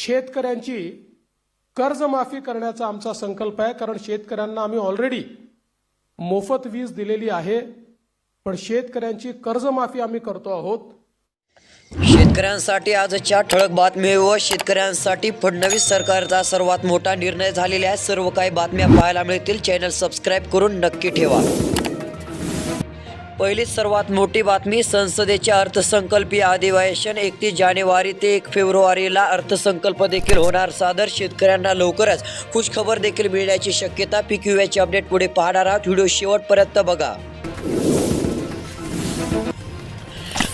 शेतकऱ्यांची कर्जमाफी करण्याचा आमचा संकल्प आहे कारण शेतकऱ्यांना आम्ही ऑलरेडी मोफत वीज दिलेली आहे. पण शेतकऱ्यांची कर्जमाफी आम्ही करतो आहोत. शेतकऱ्यांसाठी आजच्या ठळक बातमी व शेतकऱ्यांसाठी फडणवीस सरकारचा सर्वात मोठा निर्णय झालेला आहे. सर्व काही बातम्या पाहायला मिळतील. चॅनल सबस्क्राईब करून नक्की ठेवा. पहिली सर्वात मोठी बातमी संसदेचे अर्थसंकल्पीय अधिवेशन एकतीस जानेवारी ते एक फेब्रुवारीला अर्थसंकल्प देखील होणार. सादर शेतकऱ्यांना लवकरच खुशखबर देखील मिळण्याची शक्यता पीक विम्याचे अपडेट पुढे पाहणार आहात. व्हिडिओ शेवटपर्यंत बघा.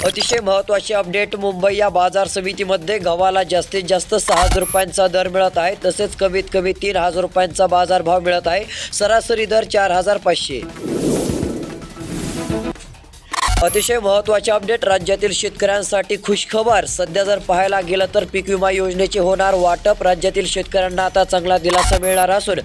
अतिशय महत्त्वाचे अपडेट मुंबई या बाजार समितीमध्ये गव्हाला जास्तीत जास्त सहा हजार रुपयांचा दर मिळत आहे. तसेच कमीत कमी तीन हजार रुपयांचा बाजारभाव मिळत आहे. सरासरी दर चार हजार पाचशे. अतिशय महत्त्वाचे अपडेट राज्यातील शेतकऱ्यांसाठी खुशखबर. सध्या जर पाहायला गेलं तर पीक विमा योजनेचे होणार वाटप. राज्यातील शेतकऱ्यांना आता चांगला दिलासा मिळणार असून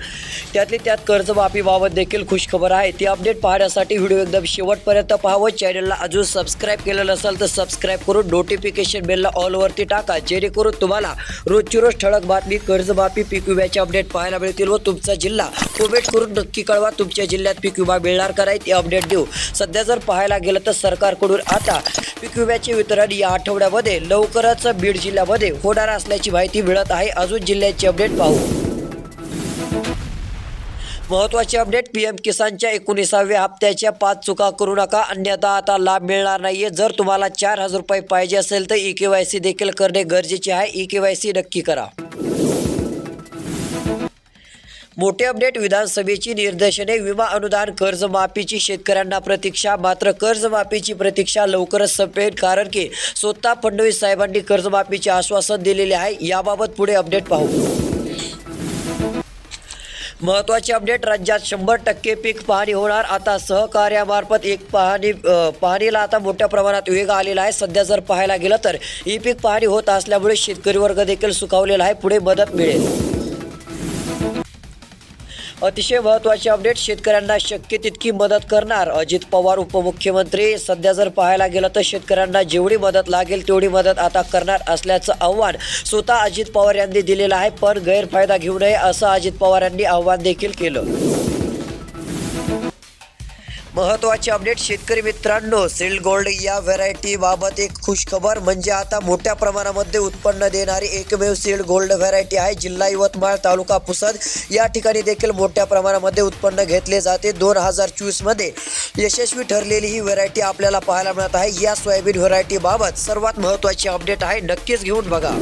त्यातली त्यात कर्जमाफीबाबत देखील खुशखबर आहे. ती अपडेट पाहण्यासाठी व्हिडिओ एकदम शेवटपर्यंत पाहावं. चॅनलला अजून सबस्क्राईब केलेलं असेल तर सबस्क्राईब करून नोटिफिकेशन बेलला ऑलवरती टाका. जेणेकरून तुम्हाला रोजची रोज ठळक बातमी कर्जमाफी पीक विम्याचे अपडेट पाहायला मिळतील व तुमचा जिल्हा कोमेंट करून नक्की कळवा. तुमच्या जिल्ह्यात पीक विमा मिळणार का नाही ते अपडेट देऊ. सध्या जर पाहायला गेलं तर सरकारकडून आता पीक विम्याचे वितरण या आठवड्यामध्ये लवकरच बीड जिल्ह्यामध्ये होणार असल्याची माहिती मिळत आहे. अजून जिल्ह्याची अपडेट पाहू. महत्त्वाचे अपडेट पी एम किसानच्या एकोणीसाव्या हप्त्याच्या पाच चुका करू नका अन्यथा आता लाभ मिळणार नाहीये. जर तुम्हाला चार हजार रुपये पाहिजे असेल तर ई के वाय सी देखील करणे गरजेचे आहे. ई के वाय सी नक्की करा. मोठे अपडेट विधानसभेची निर्देशने विमा अनुदान कर्जमाफीची शेतकऱ्यांना प्रतीक्षा मात्र कर्जमाफीची प्रतीक्षा लवकरच संपेल कारण की स्वतः फडणवीस साहेबांनी कर्जमाफीचे आश्वासन दिलेले आहे. याबाबत पुढे अपडेट पाहू. महत्त्वाचे अपडेट राज्यात शंभर टक्के पीक पाहणी होणार. आता सहकार्यामार्फत एक पाहणी पाहणीला आता मोठ्या प्रमाणात वेग आलेला आहे. सध्या जर पाहायला गेलं तर ही पीक पाहणी होत असल्यामुळे शेतकरी वर्ग देखील सुखावलेला आहे. पुढे मदत मिळेल. अतिशय महत्त्वाचे अपडेट शेतकऱ्यांना शक्य तितकी मदत करणार. अजित पवार उपमुख्यमंत्री सध्या जर पाहायला गेलं तर शेतकऱ्यांना जेवढी मदत लागेल तेवढी मदत आता करणार असल्याचं आव्हान स्वतः अजित पवार यांनी दिलेलं आहे पण गैरफायदा घेऊ नये असं अजित पवार यांनी आव्हान देखील केलं. महत्त्वाचे अपडेट शेतकरी मित्रांनो सिल्ड गोल्ड या व्हरायटी बाबत एक खुशखबर म्हणजे आता मोठ्या प्रमाणामध्ये उत्पन्न देणारी एकमेव सील्ड गोल्ड व्हरायटी आहे जिल्हा यवतमाळ तालुका पुसद. या ठिकाणी देखील मोठ्या प्रमाणामध्ये उत्पन्न घेतले जाते. दोन हजार चोवीसमध्ये यशस्वी ठरलेली ही व्हरायटी आपल्याला पाहायला मिळत आहे. या सोयाबीन व्हरायटीबाबत सर्वात महत्त्वाची अपडेट आहे. नक्कीच घेऊन बघा.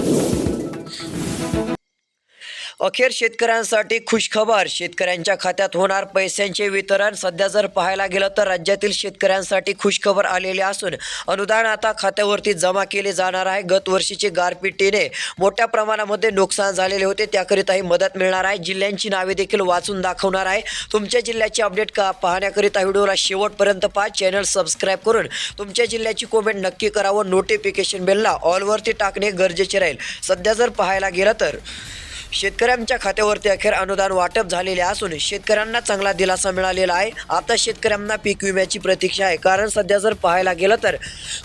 अखेर शेतकऱ्यांसाठी खुशखबर. शेतकऱ्यांच्या खात्यात होणार पैशांचे वितरण. सध्या जर पाहायला गेलं तर राज्यातील शेतकऱ्यांसाठी खुशखबर आलेली असून अनुदान आता खात्यावरती जमा केले जाणार आहे. गत वर्षीचे गारपिटीने मोठ्या प्रमाणामध्ये नुकसान झालेले होते. त्याकरिताही मदत मिळणार आहे. जिल्ह्यांची नावे देखील वाचून दाखवणार आहे. तुमच्या जिल्ह्याची अपडेट का पाहण्याकरिता व्हिडिओला शेवटपर्यंत पहा. चॅनल सबस्क्राईब करून तुमच्या जिल्ह्याची कोमेंट नक्की करावं नोटिफिकेशन बेलला ऑलवरती टाकणे गरजेचे राहील. सध्या जर पाहायला गेलं तर. शेतकऱ्यांच्या खात्यावरती अखेर अनुदान वाटप झालेले असून शेतकऱ्यांना चांगला दिलासा मिळालेला आहे. आता शेतकऱ्यांना पीक विम्याची प्रतीक्षा आहे. कारण सध्या जर पाहायला गेलं तर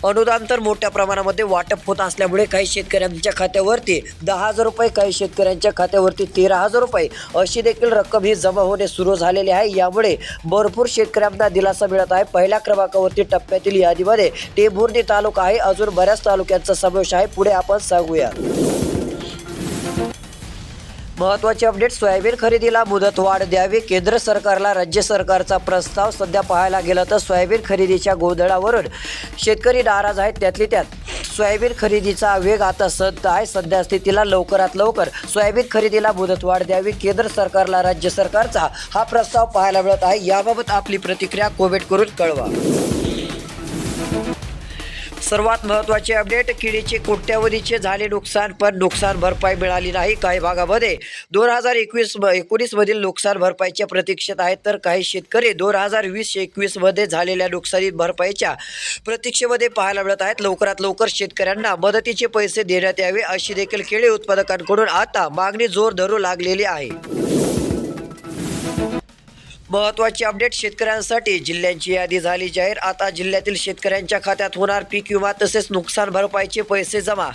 अनुदान तर मोठ्या प्रमाणामध्ये वाटप होत असल्यामुळे काही शेतकऱ्यांच्या खात्यावरती दहा हजार रुपये काही शेतकऱ्यांच्या खात्यावरती तेरा हजार रुपये अशी देखील रक्कम ही जमा होणे सुरू झालेली आहे. यामुळे भरपूर शेतकऱ्यांना दिलासा मिळत आहे. पहिल्या क्रमांकावरती टप्प्यातील यादीमध्ये टेंभुर्णी तालुका आहे. अजून बऱ्याच तालुक्यांचा समावेश आहे. पुढे आपण सांगूया. महत्त्वाचे अपडेट सोयाबीन खरेदीला मुदतवाढ द्यावी. केंद्र सरकारला राज्य सरकारचा प्रस्ताव सध्या पाहायला गेला तर सोयाबीन खरेदीच्या गोंधळावरून शेतकरी नाराज आहेत. त्यातली त्यात सोयाबीन खरेदीचा वेग आता सध्या आहे. सध्या स्थितीला लवकरात लवकर सोयाबीन खरेदीला मुदतवाढ द्यावी. केंद्र सरकारला राज्य सरकारचा हा प्रस्ताव पाहायला मिळत आहे. याबाबत आपली प्रतिक्रिया कोविड करून कळवा. सर्वात महत्त्वाचे अपडेट किडीचे कोट्यावधीचे झाले नुकसान पण नुकसान भरपाई मिळाली नाही. काही भागामध्ये दोन हजार एकवीस एकोणीसमधील नुकसान भरपाईच्या प्रतीक्षेत आहेत तर काही शेतकरी दोन हजार वीस एकवीसमध्ये झालेल्या नुकसानी भरपाईच्या प्रतीक्षेमध्ये पाहायला मिळत आहेत. लवकरात लवकर शेतकऱ्यांना मदतीचे पैसे देण्यात यावे अशी देखील केळी उत्पादकांकडून आता मागणी जोर धरू लागलेली आहे. महत्त्वाची अपडेट शेतकऱ्यांसाठी. जिल्ह्यांची यादी झाली जाहीर. आता जिल्ह्यातील शेतकऱ्यांच्या खात्यात होणार पीक विमा तसेच नुकसान भरपाईचे पैसे जमा.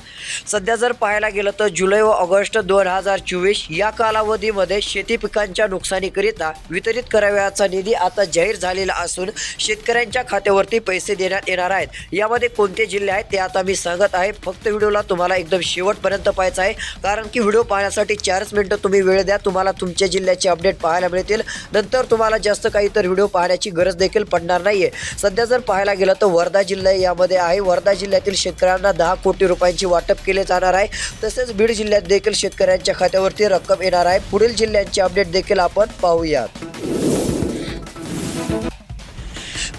सध्या जर पाहायला गेलं तर जुलै व ऑगस्ट दोन हजार चोवीस या कालावधीमध्ये शेती पिकांच्या नुकसानीकरिता वितरित करावयाचा निधी आता जाहीर झालेला असून शेतकऱ्यांच्या खात्यावरती पैसे देण्यात येणार आहेत. यामध्ये कोणते जिल्हे आहेत ते आता मी सांगत आहे. फक्त व्हिडिओला तुम्हाला एकदम शेवटपर्यंत पाहायचं आहे. कारण की व्हिडिओ पाहण्यासाठी चारच मिनिटं तुम्ही वेळ द्या. तुम्हाला तुमच्या जिल्ह्याचे अपडेट पाहायला मिळतील. नंतर तुम्हाला जास्त काही तर व्हिडिओ पाहण्याची गरज देखील पडणार नाही आहे सध्या जर पाहायला गेलं तर वर्धा जिल्हा यामध्ये आहे. वर्धा जिल्ह्यातील शेतकऱ्यांना दहा कोटी रुपयांची वाटप केले जाणार आहे. तसेच बीड जिल्ह्यात देखील शेतकऱ्यांच्या खात्यावरती रक्कम येणार आहे. पुढील जिल्ह्यांचे अपडेट देखील आपण पाहूयात.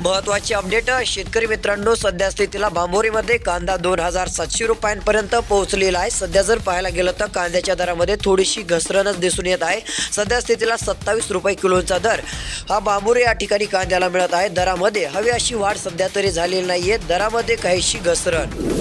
महत्वाची अपडेट शेतकरी मित्रांनो सध्या स्थितीला बांबोरीमध्ये कांदा दोन हजार सातशे रुपयांपर्यंत पोहोचलेला आहे. सध्या जर पाहायला गेलं तर कांद्याच्या दरामध्ये थोडीशी घसरणच दिसून येत आहे. सध्या स्थितीला सत्तावीस रुपये किलोचा दर. हा बांबोरी या ठिकाणी कांद्याला मिळत आहे. दरामध्ये हवी अशी वाढ सध्या तरी झालेली नाहीये. दरामध्ये काहीशी घसरण.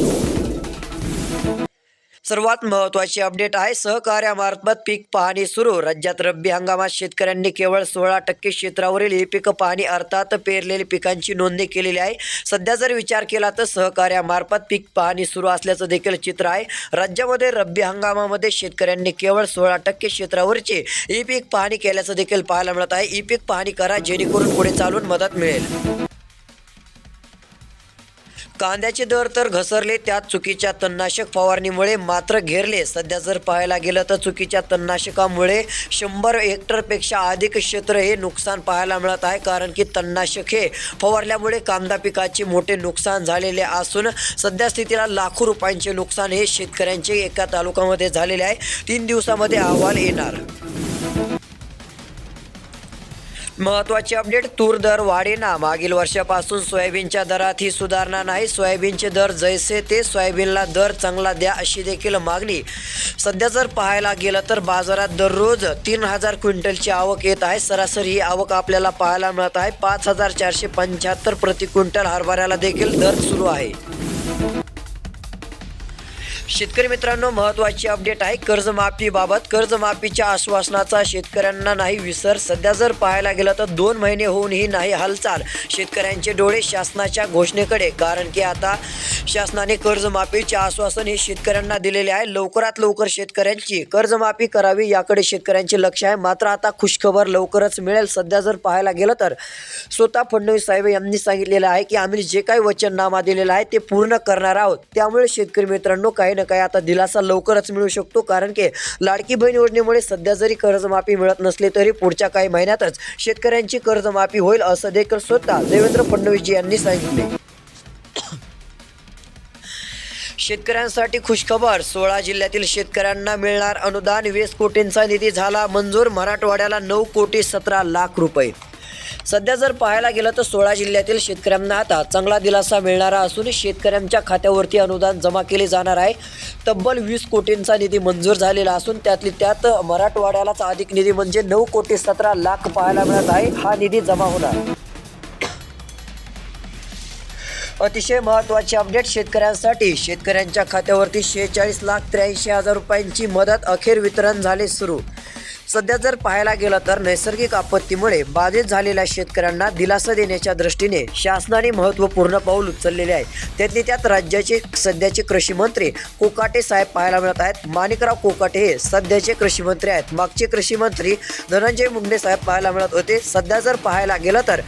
सर्वात महत्त्वाची अपडेट आहे सहकार्यामार्फत पीक पाहणी सुरू. राज्यात रब्बी हंगामात शेतकऱ्यांनी केवळ सोळा टक्के क्षेत्रावरील ही पीक पाहणी अर्थात पेरलेली पिकांची नोंदणी केलेली आहे. सध्या जर विचार केला तर सहकार्यामार्फत पीक पाहणी सुरू असल्याचं देखील चित्र आहे. राज्यामध्ये रब्बी हंगामामध्ये शेतकऱ्यांनी केवळ सोळा टक्के क्षेत्रावरचे ई पीक पाहणी केल्याचं देखील पाहायला मिळत आहे. ई पीक पाहणी करा जेणेकरून पुढे चालून मदत मिळेल. कांद्याचे दर तर घसरले त्यात चुकीच्या तणनाशक फवारणीमुळे मात्र घेरले. सध्या जर पाहायला गेलं तर चुकीच्या तणनाशकामुळे शंभर हेक्टरपेक्षा अधिक क्षेत्र हे नुकसान पाहायला मिळत आहे कारण की तणनाशक हे फवारल्यामुळे कांदा पिकाचे मोठे नुकसान झालेले असून सध्या स्थितीला लाखो रुपयांचे नुकसान हे शेतकऱ्यांचे एका तालुक्यामध्ये झालेले आहे. तीन दिवसामध्ये अहवाल येणार. महत्वाची अपडेट तूर दर वाढेना. मागील वर्षापासून सोयाबीनच्या दरात ही सुधारणा नाही. सोयाबीनचे दर जैसे ते सोयाबीनला दर चांगला द्या अशी देखील मागणी. सध्या जर पाहायला गेलं तर बाजारात दररोज तीन हजार क्विंटलची आवक येत आहे. सरासरी ही आवक आपल्याला पाहायला मिळत आहे. पाच हजार चारशे पंच्याहत्तर प्रति क्विंटल हरभऱ्याला देखील दर सुरू आहे. शेतकरी मित्रांनो महत्त्वाची अपडेट आहे. कर्जमाफीबाबत कर्जमाफीच्या आश्वासनाचा शेतकऱ्यांना नाही विसर. सध्या जर पाहायला गेलं तर दोन महिने होऊनही नाही हालचाल. शेतकऱ्यांचे डोळे शासनाच्या घोषणेकडे. कारण की आता शासनाने कर्जमाफीचे आश्वासन हे शेतकऱ्यांना दिलेले आहे. लवकरात लवकर शेतकऱ्यांची कर्जमाफी करावी याकडे शेतकऱ्यांचे लक्ष आहे. मात्र आता खुशखबर लवकरच मिळेल. सध्या जर पाहायला गेलं तर स्वतः फडणवीस साहेब यांनी सांगितलेलं आहे की आम्ही जे काही वचननामा दिलेला आहे ते पूर्ण करणार आहोत. त्यामुळे शेतकरी मित्रांनो काही ना काही आता दिलासा लवकरच मिळू शकतो कारण की लाडकी बहीण योजनेमुळे सध्या जरी कर्जमाफी मिळत नसली तरी पुढच्या काही महिन्यातच शेतकऱ्यांची कर्जमाफी होईल असं देखील स्वतः देवेंद्र फडणवीसजी यांनी सांगितले. शेतकऱ्यांसाठी खुशखबर सोळा जिल्ह्यातील शेतकऱ्यांना मिळणार अनुदान वीस कोटींचा निधी झाला मंजूर मराठवाड्याला नऊ कोटी सतरा लाख रुपये. सध्या जर पाहायला गेलं तर सोळा जिल्ह्यातील शेतकऱ्यांना आता चांगला दिलासा मिळणारा असून शेतकऱ्यांच्या खात्यावरती अनुदान जमा केले जाणार आहे. तब्बल वीस कोटींचा निधी मंजूर झालेला असून त्यातली त्यात मराठवाड्यालाच अधिक निधी म्हणजे नऊ कोटी सतरा लाख पाहायला मिळत आहे. हा निधी जमा होणार. अतिशय महत्त्वाची अपडेट शेतकऱ्यांसाठी. शेतकऱ्यांच्या खात्यावरती शेहेचाळीस लाख त्र्याऐंशी हजार रुपयांची मदत अखेर वितरण झाले सुरू. सध्या जर पाहायला गेलं तर नैसर्गिक आपत्तीमुळे बाधित झालेल्या शेतकऱ्यांना दिलासा देण्याच्या दृष्टीने शासनाने महत्त्वपूर्ण पाऊल उचललेले आहे. त्यातली त्यात राज्याचे सध्याचे कृषी मंत्री कोकाटे साहेब पाहायला मिळत आहेत. माणिकराव कोकाटे हे सध्याचे कृषी मंत्री आहेत. मागचे कृषी मंत्री धनंजय मुंडे साहेब पाहायला मिळत होते. सध्या जर पाहायला गेलं तर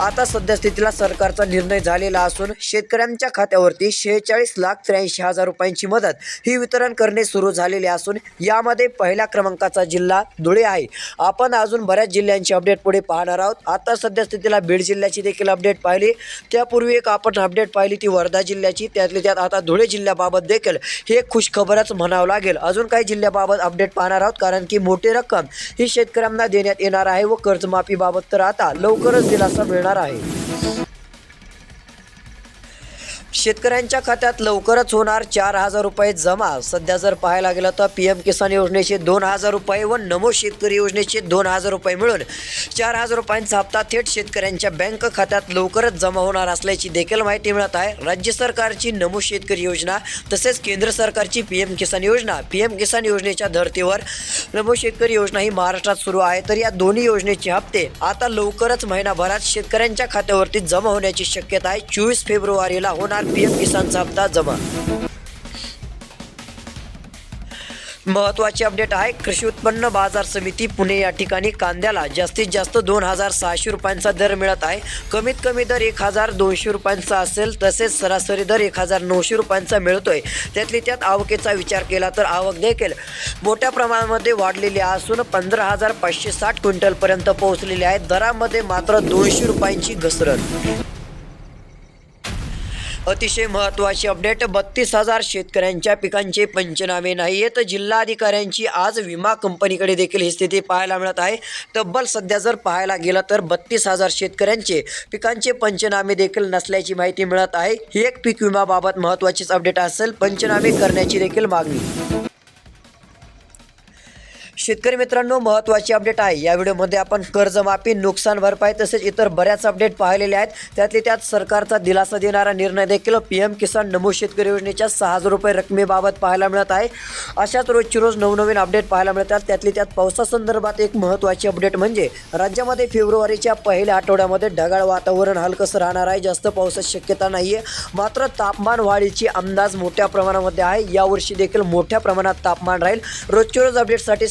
आता सध्या स्थितीला सरकारचा निर्णय झालेला असून शेतकऱ्यांच्या खात्यावरती शेहेचाळीस लाख त्र्याऐंशी हजार रुपयांची मदत ही वितरण करणे सुरू झालेले असून यामध्ये पहिल्या क्रमांकाचा जिल्हा धुळे आहे. आपण अजून बऱ्याच जिल्ह्यांची अपडेट पुढे पाहणार आहोत. आता सध्या स्थितीला बीड जिल्ह्याची देखील अपडेट पाहिली. त्यापूर्वी एक आपण अपडेट पाहिली ती वर्धा जिल्ह्याची. त्यातली त्यात आता धुळे जिल्ह्याबाबत देखील हे खुशखबरच म्हणावं लागेल. अजून काही जिल्ह्याबाबत अपडेट पाहणार आहोत कारण की मोठी रक्कम ही शेतकऱ्यांना देण्यात येणार आहे व कर्जमाफीबाबत तर आता लवकरच दिलासा मिळणार आहे. शेतकऱ्यांच्या खात्यात लवकरच होणार चार हजार रुपये जमा. सध्या जर पाहायला गेलं तर पी एम किसान योजनेचे दोन हजार रुपये व नमो शेतकरी योजनेचे दोन हजार रुपये मिळून चार हजार रुपयांचा हप्ता थेट शेतकऱ्यांच्या बँक खात्यात लवकरच जमा होणार असल्याची देखील माहिती मिळत आहे. राज्य सरकारची नमो शेतकरी योजना तसेच केंद्र सरकारची पी एम किसान योजना. पी एम किसान योजनेच्या धर्तीवर नमो शेतकरी योजना ही महाराष्ट्रात सुरू आहे. तर या दोन्ही योजनेचे हप्ते आता लवकरच महिनाभरात शेतकऱ्यांच्या खात्यावरती जमा होण्याची शक्यता आहे. चोवीस फेब्रुवारीला होणार पी एम किसानचा हप्ता जमा. महत्वाची अपडेट आहे कृषी उत्पन्न बाजार समिती पुणे या ठिकाणी कांद्याला जास्तीत जास्त दोन हजार सहाशे रुपयांचा दर मिळत आहे. कमीत कमी दर एक हजार दोनशे रुपयांचा असेल तसेच सरासरी दर एक हजार नऊशे रुपयांचा मिळतोय. त्यातली त्यात आवकेचा विचार केला तर आवक देखील मोठ्या प्रमाणामध्ये वाढलेली असून पंधरा हजार पाचशे साठ क्विंटलपर्यंत पोहोचलेली आहे. दरामध्ये मात्र दोनशे रुपयांची घसरण. अतिशय महत्त्वाची अपडेट बत्तीस हजार शेतकऱ्यांच्या पिकांचे पंचनामे नाही आहेत जिल्हाधिकाऱ्यांची आज विमा कंपनीकडे देखील ही स्थिती पाहायला मिळत आहे. तब्बल सध्या जर पाहायला गेलं तर बत्तीस हजार शेतकऱ्यांचे पिकांचे पंचनामे देखील नसल्याची माहिती मिळत आहे. ही एक पीक विमाबाबत महत्त्वाचीच अपडेट असेल. पंचनामे करण्याची देखील मागणी. शेतकरी मित्रांनो महत्त्वाची अपडेट आहे. या व्हिडिओमध्ये आपण कर्जमाफी नुकसान भरपाई तसेच इतर बऱ्याच अपडेट पाहिलेले आहेत. त्यातले त्यात सरकारचा दिलासा देणारा निर्णय देखील पी एम किसान नमो शेतकरी योजनेच्या सहा हजार रुपये रकमेबाबत पाहायला मिळत आहे. अशाच रोजची रोज नवनवीन अपडेट पाहायला मिळतात. त्यातली त्यात पावसासंदर्भात एक महत्त्वाची अपडेट म्हणजे राज्यामध्ये फेब्रुवारीच्या पहिल्या आठवड्यामध्ये ढगाळ वातावरण हलकंसं राहणार आहे. जास्त पावसाची शक्यता नाही आहे मात्र तापमान वाढीची अंदाज मोठ्या प्रमाणामध्ये आहे. यावर्षी देखील मोठ्या प्रमाणात तापमान राहील. रोजच्या रोज अपडेटसाठी